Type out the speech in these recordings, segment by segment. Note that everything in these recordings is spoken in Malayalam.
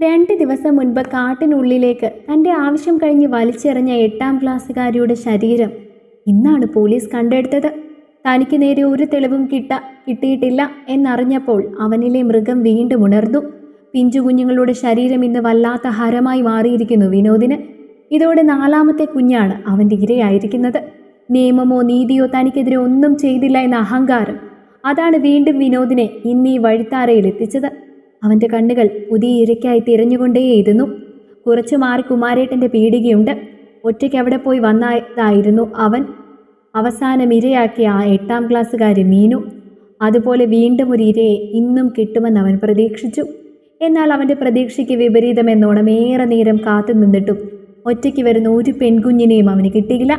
രണ്ട് ദിവസം മുൻപ് കാട്ടിനുള്ളിലേക്ക് തന്റെ ആവശ്യം കഴിഞ്ഞ് വലിച്ചെറിഞ്ഞ എട്ടാം ക്ലാസ്സുകാരിയുടെ ശരീരം ഇന്നാണ് പോലീസ് കണ്ടെടുത്തത്. തനിക്ക് നേരെ ഒരു തെളിവും കിട്ട കിട്ടിയിട്ടില്ല എന്നറിഞ്ഞപ്പോൾ അവനിലെ മൃഗം വീണ്ടും ഉണർന്നു. പിഞ്ചു കുഞ്ഞുങ്ങളുടെ ശരീരം ഇന്ന് വല്ലാത്ത ഹരമായി മാറിയിരിക്കുന്നു വിനോദിന്. ഇതോടെ നാലാമത്തെ കുഞ്ഞാണ് അവന്റെ ഇരയായിരിക്കുന്നത്. നിയമമോ നീതിയോ തനിക്കെതിരെ ഒന്നും ചെയ്തില്ല എന്ന അഹങ്കാരം. അതാണ് വീണ്ടും വിനോദിനെ ഇന്ന് വഴിത്താരയിൽ എത്തിച്ചത്. അവന്റെ കണ്ണുകൾ പുതിയ ഇരയ്ക്കായി തിരഞ്ഞുകൊണ്ടേയിരുന്നു കുറച്ചു മാറി കുമാരേട്ടന്റെ പീടികയുണ്ട്. ഒറ്റയ്ക്ക് അവിടെ പോയി വന്നതായിരുന്നു അവൻ. അവസാനം ഇരയാക്കിയ ആ എട്ടാം ക്ലാസ്സുകാരി മീനു. അതുപോലെ വീണ്ടും ഒരു ഇരയെ ഇന്നും കിട്ടുമെന്ന് അവൻ പ്രതീക്ഷിച്ചു. എന്നാൽ അവന്റെ പ്രതീക്ഷയ്ക്ക് വിപരീതമെന്നോണം ഏറെ നേരം കാത്തു നിന്നിട്ടും ഒറ്റയ്ക്ക് വരുന്ന ഒരു പെൺകുഞ്ഞിനെയും അവന് കിട്ടിയില്ല.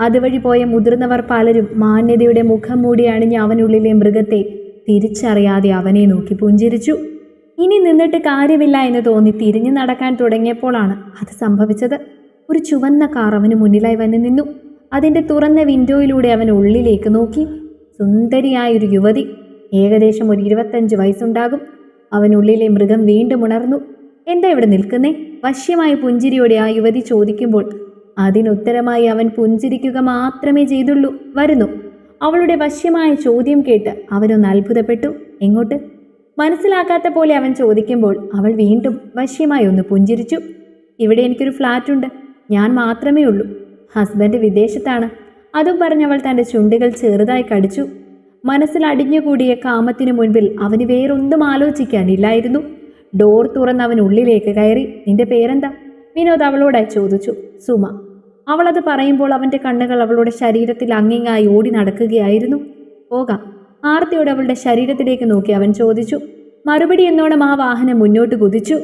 അതുവഴി പോയ മുതിർന്നവർ പലരും മാന്യതയുടെ മുഖം മൂടി അവനുള്ളിലെ മൃഗത്തെ തിരിച്ചറിയാതെ അവനെ നോക്കി പുഞ്ചിരിച്ചു. ഇനി നിന്നിട്ട് കാര്യമില്ല എന്ന് തോന്നി തിരിഞ്ഞു നടക്കാൻ തുടങ്ങിയപ്പോഴാണ് അത് സംഭവിച്ചത്. ഒരു ചുവന്ന കാർ അവന് മുന്നിലായി വന്ന് നിന്നു. അതിന്റെ തുറന്ന വിൻഡോയിലൂടെ അവൻ ഉള്ളിലേക്ക് നോക്കി. സുന്ദരിയായ ഒരു യുവതി. ഏകദേശം ഒരു ഇരുപത്തഞ്ച് വയസ്സുണ്ടാകും. അവനുള്ളിലെ മൃഗം വീണ്ടും ഉണർന്നു. എന്താ ഇവിടെ നിൽക്കുന്നേ? വശ്യമായ പുഞ്ചിരിയോടെ ആ യുവതി ചോദിക്കുമ്പോൾ അതിനുത്തരമായി അവൻ പുഞ്ചിരിക്കുക മാത്രമേ ചെയ്തുള്ളൂ. വരുന്നു. അവളുടെ വശ്യമായ ചോദ്യം കേട്ട് അവനൊന്ന് അത്ഭുതപ്പെട്ടു. എങ്ങോട്ട്? മനസ്സിലാക്കാത്ത പോലെ അവൻ ചോദിക്കുമ്പോൾ അവൾ വീണ്ടും വശ്യമായി ഒന്ന് പുഞ്ചിരിച്ചു. ഇവിടെ എനിക്കൊരു ഫ്ലാറ്റ് ഉണ്ട് ഞാൻ മാത്രമേ ഉള്ളൂ. ഹസ്ബൻഡ് വിദേശത്താണ്. അതും പറഞ്ഞവൾ തന്റെ ചുണ്ടുകൾ ചെറുതായി കടിച്ചു. മനസ്സിൽ അടിഞ്ഞുകൂടിയ കാമത്തിനു മുൻപിൽ അവന് വേറൊന്നും ആലോചിക്കാനില്ലായിരുന്നു. ഡോർ തുറന്ന് അവൻ ഉള്ളിലേക്ക് കയറി. നിന്റെ പേരെന്താ? വിനോദ് അവളോടായി ചോദിച്ചു. സുമ. അവളത് പറയുമ്പോൾ അവന്റെ കണ്ണുകൾ അവളുടെ ശരീരത്തിൽ അങ്ങിങ്ങായി ഓടി നടക്കുകയായിരുന്നു. പോകാം. ആർത്തിയോട് അവളുടെ ശരീരത്തിലേക്ക് നോക്കി അവൻ ചോദിച്ചു മറുപടി എന്നോണം ആ വാഹനം മുന്നോട്ട് കുതിച്ചു.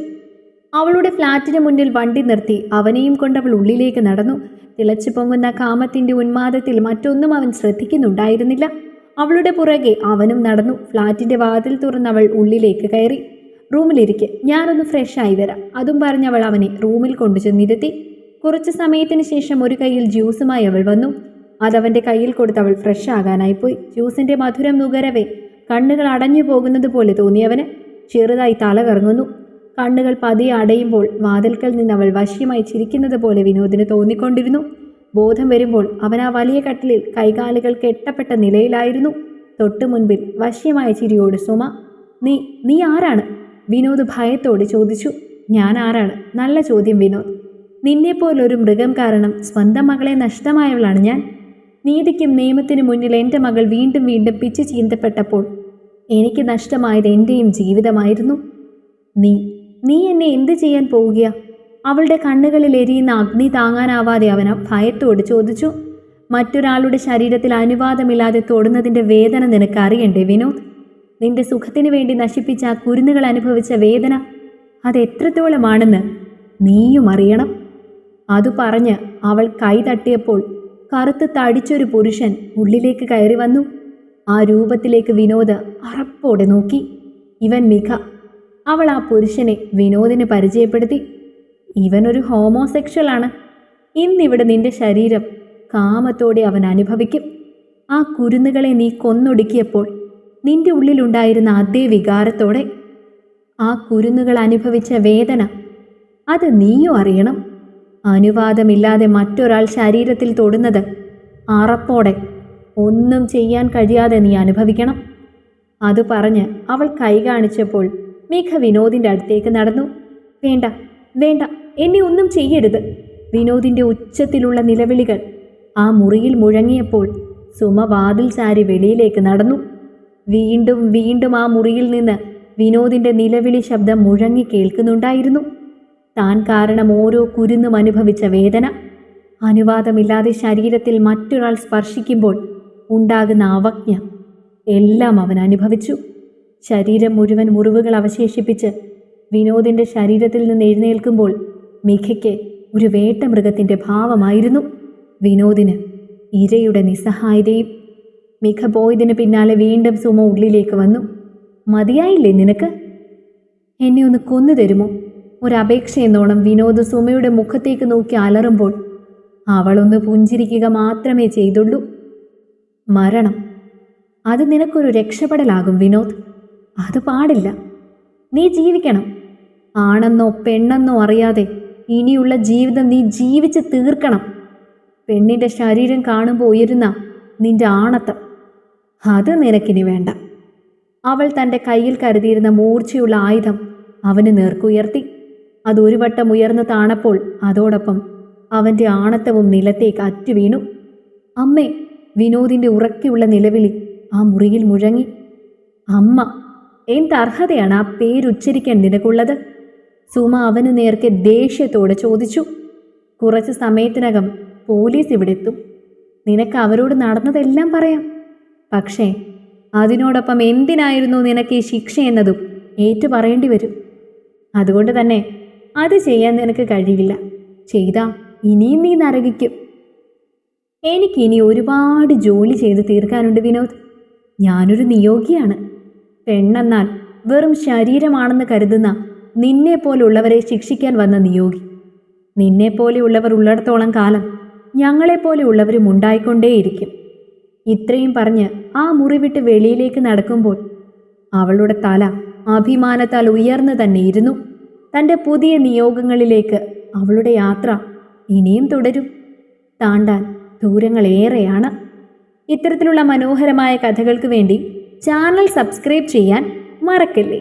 അവളുടെ ഫ്ലാറ്റിന് മുന്നിൽ വണ്ടി നിർത്തി അവനെയും കൊണ്ട് അവൾ ഉള്ളിലേക്ക് നടന്നു. തിളച്ചു പൊങ്ങുന്ന കാമത്തിന്റെ ഉന്മാദത്തിൽ മറ്റൊന്നും അവൻ ശ്രദ്ധിക്കുന്നുണ്ടായിരുന്നില്ല. അവളുടെ പുറകെ അവനും നടന്നു. ഫ്ലാറ്റിന്റെ വാതിൽ തുറന്ന് അവൾ ഉള്ളിലേക്ക് കയറി. റൂമിലിരിക്കെ ഞാനൊന്ന് ഫ്രഷ് ആയി വരാം. അതും പറഞ്ഞവൾ അവനെ റൂമിൽ കൊണ്ടുചെന്നിരുത്തി. കുറച്ച് സമയത്തിന് ശേഷം ഒരു കയ്യിൽ ജ്യൂസുമായി അവൾ വന്നു. അതവന്റെ കയ്യിൽ കൊടുത്ത് അവൾ ഫ്രഷ് ആകാനായി പോയി. ജ്യൂസിന്റെ മധുരം നുകരവേ. കണ്ണുകൾ അടഞ്ഞു പോകുന്നത് പോലെ തോന്നിയവന് ചെറുതായി തല കറങ്ങുന്നു. കണ്ണുകൾ പതിയെ അടയുമ്പോൾ വാതിൽക്കൽ നിന്ന് അവൾ വശ്യമായി ചിരിക്കുന്നത് പോലെ വിനോദിന് തോന്നിക്കൊണ്ടിരുന്നു. ബോധം വരുമ്പോൾ അവൻ ആ വലിയ കട്ടിലിൽ കൈകാലുകൾ കെട്ടപ്പെട്ട നിലയിലായിരുന്നു. തൊട്ടു മുൻപിൽ വശ്യമായ ചിരിയോട് സുമ നീ നീ ആരാണ്? വിനോദ് ഭയത്തോട് ചോദിച്ചു. ഞാൻ ആരാണ്? നല്ല ചോദ്യം വിനോദ്. നിന്നെപ്പോലൊരു മൃഗം കാരണം സ്വന്തം മകളെ നഷ്ടമായവളാണ് ഞാൻ. നീതിക്കും നിയമത്തിനു മുന്നിൽ എന്റെ മകൾ വീണ്ടും വീണ്ടും പിച്ചു ചീന്തപ്പെട്ടപ്പോൾ എനിക്ക് നഷ്ടമായത് എന്റെയും ജീവിതമായിരുന്നു. നീ നീ എന്നെ എന്ത് ചെയ്യാൻ പോവുകയാ? അവളുടെ കണ്ണുകളിൽ എരിയുന്ന അഗ്നി താങ്ങാനാവാതെ അവന ഭയത്തോട് ചോദിച്ചു. മറ്റൊരാളുടെ ശരീരത്തിൽ അനുവാദമില്ലാതെ തൊടുന്നതിന്റെ വേദന നിനക്ക് അറിയണ്ടേ വിനോദ്? നിന്റെ സുഖത്തിനു വേണ്ടി നശിപ്പിച്ച കുരുന്നുകൾ അനുഭവിച്ച വേദന അത് എത്രത്തോളമാണെന്ന് നീയും അറിയണം. അതു പറഞ്ഞ് അവൾ കൈ തട്ടിയപ്പോൾ കറുത്ത് തടിച്ചൊരു പുരുഷൻ ഉള്ളിലേക്ക് കയറി വന്നു. ആ രൂപത്തിലേക്ക് വിനോദ് അറപ്പോടെ നോക്കി. ഇവൻ മിഖ അവൾ ആ പുരുഷനെ വിനോദിനെ പരിചയപ്പെടുത്തി. ഇവനൊരു ഹോമോസെക്ഷലാണ് ഇന്നിവിടെ നിന്റെ ശരീരം കാമത്തോടെ അവൻ അനുഭവിക്കും. ആ കുരുന്നുകളെ നീ കൊന്നൊടുക്കിയപ്പോൾ നിന്റെ ഉള്ളിലുണ്ടായിരുന്ന അതേ വികാരത്തോടെ ആ കുരുന്നുകൾ അനുഭവിച്ച വേദന അത് നീയോ അറിയണം? അനുവാദമില്ലാതെ മറ്റൊരാൾ ശരീരത്തിൽ തൊടുന്നത് അറപ്പോടെ ഒന്നും ചെയ്യാൻ കഴിയാതെ നീ അനുഭവിക്കണം. അത് പറഞ്ഞ് അവൾ കൈ കാണിച്ചപ്പോൾ മേഘ വിനോദിന്റെ അടുത്തേക്ക് നടന്നു. വേണ്ട വേണ്ട എന്നെ ഒന്നും ചെയ്യരുത്. വിനോദിന്റെ ഉച്ചത്തിലുള്ള നിലവിളികൾ. ആ മുറിയിൽ മുഴങ്ങിയപ്പോൾ സുമ വാതിൽ ചാരി വെളിയിലേക്ക് നടന്നു. വീണ്ടും വീണ്ടും ആ മുറിയിൽ നിന്ന് വിനോദിന്റെ നിലവിളി ശബ്ദം മുഴങ്ങി കേൾക്കുന്നുണ്ടായിരുന്നു. താൻ കാരണം ഓരോ കുരുന്നും അനുഭവിച്ച വേദന. അനുവാദമില്ലാതെ ശരീരത്തിൽ മറ്റൊരാൾ സ്പർശിക്കുമ്പോൾ ഉണ്ടാകുന്ന അവജ്ഞ. എല്ലാം അവൻ അനുഭവിച്ചു. ശരീരം മുഴുവൻ മുറിവുകൾ അവശേഷിപ്പിച്ച് വിനോദിന്റെ ശരീരത്തിൽ നിന്ന് എഴുന്നേൽക്കുമ്പോൾ മിഖയ്ക്ക് ഒരു വേട്ടമൃഗത്തിന്റെ ഭാവമായിരുന്നു. വിനോദിന് ഇരയുടെ നിസ്സഹായതയും മിഖ പോയതിന് പിന്നാലെ വീണ്ടും സുമ ഉള്ളിലേക്ക് വന്നു. മതിയായില്ലേ നിനക്ക്? എന്നെ ഒന്ന് കൊന്നു തരുമോ? ഒരപേക്ഷ എന്നോണം വിനോദ് സുമയുടെ മുഖത്തേക്ക് നോക്കി അലറുമ്പോൾ അവളൊന്ന് പുഞ്ചിരിക്കുക മാത്രമേ ചെയ്തുള്ളൂ. മരണം. അത് നിനക്കൊരു രക്ഷപ്പെടലാകും വിനോദ്. അത് പാടില്ല. നീ ജീവിക്കണം. ആണെന്നോ പെണ്ണെന്നോ അറിയാതെ ഇനിയുള്ള ജീവിതം നീ ജീവിച്ച് തീർക്കണം. പെണ്ണിന്റെ ശരീരം കാണുമ്പോൾ ഉയരുന്ന നിന്റെ ആണത്തം. അത് നിനക്കിനി വേണ്ട. അവൾ തന്റെ കയ്യിൽ കരുതിയിരുന്ന മൂർച്ചയുള്ള ആയുധം അവന് നേർക്കുയർത്തി. അത് ഒരു വട്ടം ഉയർന്നു താണപ്പോൾ അതോടൊപ്പം അവന്റെ ആണത്തവും നിലത്തേക്ക് അറ്റു വീണു. അമ്മേ വിനോദിന്റെ ഉറക്കെയുള്ള നിലവിളി ആ മുറിയിൽ മുഴങ്ങി. അമ്മ എന്തർഹതയാണ് ആ പേരുച്ചരിക്കാൻ നിനക്കുള്ളത്? സുമ അവന് നേർക്കെ ദേഷ്യത്തോടെ ചോദിച്ചു. കുറച്ച് സമയത്തിനകം പോലീസ് ഇവിടെ എത്തും നിനക്ക് അവരോട് നടന്നതെല്ലാം പറയാം. പക്ഷേ അതിനോടൊപ്പം എന്തിനായിരുന്നു നിനക്ക് ഈ ശിക്ഷ എന്നതും ഏറ്റു പറയേണ്ടി വരും. അതുകൊണ്ട് തന്നെ അത് ചെയ്യാൻ നിനക്ക് കഴിയില്ല. ചെയ്താ ഇനിയും നീ നരകിക്കും. എനിക്കിനി ഒരുപാട് ജോലി ചെയ്ത് തീർക്കാനുണ്ട് വിനോദ്. ഞാനൊരു നിയോഗിയാണ്. പെണ്ണെന്നാൽ വെറും ശരീരമാണെന്ന് കരുതുന്ന നിന്നെ പോലുള്ളവരെ ശിക്ഷിക്കാൻ വന്ന നിയോഗി. നിന്നെ പോലെയുള്ളവർ ഉള്ളിടത്തോളം കാലം ഞങ്ങളെപ്പോലെയുള്ളവരും ഉണ്ടായിക്കൊണ്ടേയിരിക്കും. ഇത്രയും പറഞ്ഞ് ആ മുറിവിട്ട് വെളിയിലേക്ക് നടക്കുമ്പോൾ അവളുടെ തല അഭിമാനത്താൽ ഉയർന്നു തന്നെ ഇരുന്നു. തന്റെ പുതിയ നിയോഗങ്ങളിലേക്ക് അവളുടെ യാത്ര ഇനിയും തുടരും. താണ്ടാൻ ദൂരങ്ങളേറെയാണ്. ഇത്തരത്തിലുള്ള മനോഹരമായ കഥകൾക്ക് വേണ്ടി ചാനൽ സബ്സ്ക്രൈബ് ചെയ്യാൻ മറക്കല്ലേ?